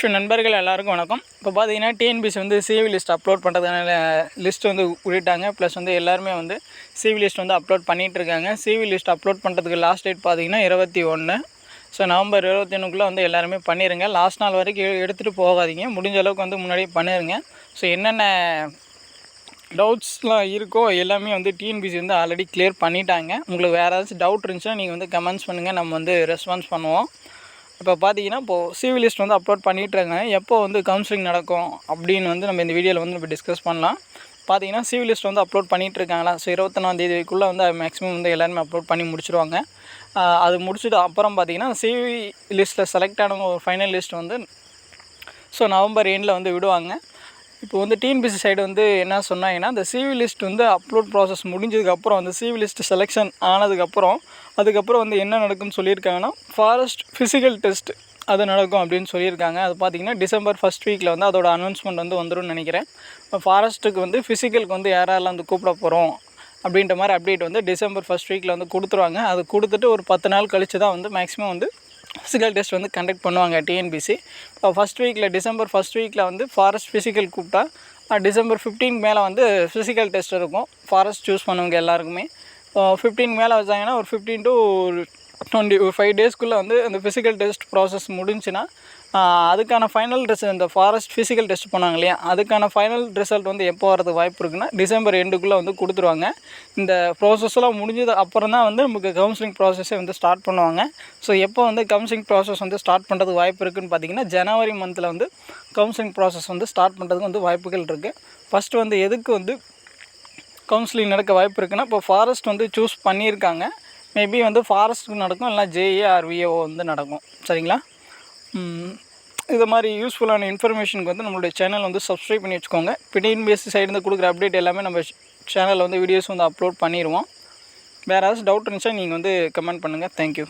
So நண்பர்கள் எல்லாருக்கும் வணக்கம். இப்போ பார்த்தீங்கன்னா டிஎன்பிசி வந்து சிவி லிஸ்ட் அப்லோட் பண்ணுறதுனால லிஸ்ட் வந்து உள்ளிட்டாங்க. ப்ளஸ் வந்து எல்லாருமே வந்து சிவி லிஸ்ட் வந்து அப்லோட் பண்ணிகிட்டு இருக்காங்க சிவி லிஸ்ட் அப்லோட் பண்ணுறதுக்கு லாஸ்ட் டேட் பார்த்தீங்கன்னா இருபத்தி ஒன்று ஸோ நவம்பர் இருபத்தி ஒன்றுக்குள்ளே வந்து எல்லாருமே பண்ணிடுங்க லாஸ்ட் நாள் வரைக்கும் எடுத்துகிட்டு போகாதீங்க. முடிஞ்ச அளவுக்கு வந்து முன்னாடியே பண்ணிடுங்க ஸோ என்னென்ன டவுட்ஸ்லாம் இருக்கோ எல்லாமே வந்து டிஎன்பிசி வந்து ஆல்ரெடி கிளியர் பண்ணிட்டாங்க. உங்களுக்கு வேறு ஏதாச்சும் டவுட் இருந்துச்சுன்னா நீங்கள் வந்து கமெண்ட்ஸ் பண்ணுங்கள் நம்ம வந்து ரெஸ்பான்ஸ் பண்ணுவோம். இப்போ பார்த்தீங்கன்னா இப்போது சிவில் லிஸ்ட் வந்து அப்லோட் பண்ணிட்டுருங்க எப்போ வந்து கவுன்சிலிங் நடக்கும் அப்படின்னு வந்து நம்ம இந்த வீடியோவில் வந்து நம்ம டிஸ்கஸ் பண்ணலாம். பார்த்தீங்கன்னா சிவில் லிஸ்ட் வந்து அப்லோட் பண்ணிகிட்ருக்காங்களா ஸோ இருபத்தொன்னாந்தேதிக்குள்ளே வந்து மேக்ஸிமம் வந்து எல்லாருமே அப்லோட் பண்ணி முடிச்சிருவாங்க. அது முடிச்சுட்டு அப்புறம் பார்த்தீங்கன்னா சிவி லிஸ்ட்டில் செலக்ட் ஆன ஒரு ஃபைனல் லிஸ்ட் வந்து ஸோ நவம்பர் எண்டில் வந்து விடுவாங்க. இப்போ வந்து டிஎன்பிசி சைடு வந்து என்ன சொன்னாங்கன்னா அந்த சிவி லிஸ்ட் வந்து அப்லோட் ப்ராசஸ் முடிஞ்சதுக்கப்புறம் அந்த சிவி லிஸ்ட் செலெக்ஷன் ஆனதுக்கப்புறம் அதுக்கப்புறம் வந்து என்ன நடக்கும்னு சொல்லியிருக்காங்கன்னா ஃபாரஸ்ட் ஃபிசிக்கல் டெஸ்ட் அது நடக்கும் அப்படின்னு சொல்லியிருக்காங்க. அது பார்த்தீங்கன்னா டிசம்பர் ஃபஸ்ட் வீக்கில் வந்து அதோட அனௌன்ஸ்மெண்ட் வந்து வந்துடும் நினைக்கிறேன். இப்போ ஃபாரஸ்ட்டுக்கு வந்து ஃபிசிக்கலுக்கு வந்து யாரெல்லாம் வந்து கூப்பிட போகிறோம் அப்படின்ற மாதிரி அப்டேட் வந்து டிசம்பர் ஃபஸ்ட் வீக்கில் வந்து கொடுத்துருவாங்க. அது கொடுத்துட்டு ஒரு பத்து நாள் கழிச்சு தான் வந்து மேக்ஸிமம் வந்து ஃபிசிக்கல் டெஸ்ட் வந்து கண்டக்ட் பண்ணுவாங்க டிஎன்பிசி இப்போ ஃபஸ்ட் வீக்கில் டிசம்பர் ஃபஸ்ட் வீக்கில் வந்து ஃபாரஸ்ட் ஃபிசிக்கல் கூப்பிட்டா டிசம்பர் 15 மேலே வந்து ஃபிசிக்கல் டெஸ்ட் இருக்கும். ஃபாரஸ்ட் சூஸ் பண்ணுவங்க எல்லாருக்குமே. ஃபிஃப்டீன் மேலே வச்சாங்கன்னா ஒரு ஃபிஃப்டீன் டு டுவெண்ட்டி ஃபைவ் டேஸ்க்குள்ளே வந்து அந்த ஃபிசிக்கல் டெஸ்ட் ப்ராசஸ் முடிஞ்சுன்னா அதுக்கான ஃபைனல் ரிசல்ட் இந்த ஃபாரஸ்ட் ஃபிசிக்கல் டெஸ்ட் பண்ணாங்க இல்லையா? அதுக்கான ஃபைனல் ரிசல்ட் வந்து எப்போ வரது வாய்ப்பு இருக்குன்னா டிசம்பர் எண்டுக்குள்ளே வந்து கொடுத்துருவாங்க. இந்த ப்ராசஸ்லாம் முடிஞ்சது அப்புறம் தான் வந்து நமக்கு கவுன்சிலிங் ப்ராசஸே வந்து ஸ்டார்ட் பண்ணுவாங்க. ஸோ எப்போ வந்து கவுன்சிலிங் ப்ராசஸ் வந்து ஸ்டார்ட் பண்ணுறதுக்கு வாய்ப்பு இருக்குன்னு பார்த்தீங்கன்னா ஜனவரி மந்தில் வந்து கவுன்சிலிங் ப்ராசஸ் வந்து ஸ்டார்ட் பண்ணுறதுக்கு வந்து வாய்ப்புகள் இருக்குது ஃபஸ்ட்டு வந்து எதுக்கு வந்து கவுன்சிலிங் நடக்க வாய்ப்பு இருக்குன்னா இப்போ ஃபாரஸ்ட் வந்து சூஸ் பண்ணியிருக்காங்க. மேபி வந்து ஃபாரஸ்ட்டுக்கு நடக்கும் இல்லைனா ஜேஏஆர்விஏஓ வந்து நடக்கும். சரிங்களா? இது மாதிரி யூஸ்ஃபுல்லான இன்ஃபர்மேஷனுக்கு வந்து நம்மளுடைய சேனல் வந்து சப்ஸ்கிரைப் பண்ணி வச்சுக்கோங்க. பிடிஎன் பேசி சைடு கொடுக்குற அப்டேட் எல்லாமே நம்ம சேனலில் வந்து வீடியோஸ் வந்து அப்லோட் பண்ணிடுவோம். வேறு ஏதாச்சும் டவுட் இருந்துச்சா நீங்கள் வந்து கமெண்ட் பண்ணுங்கள் தேங்க்யூ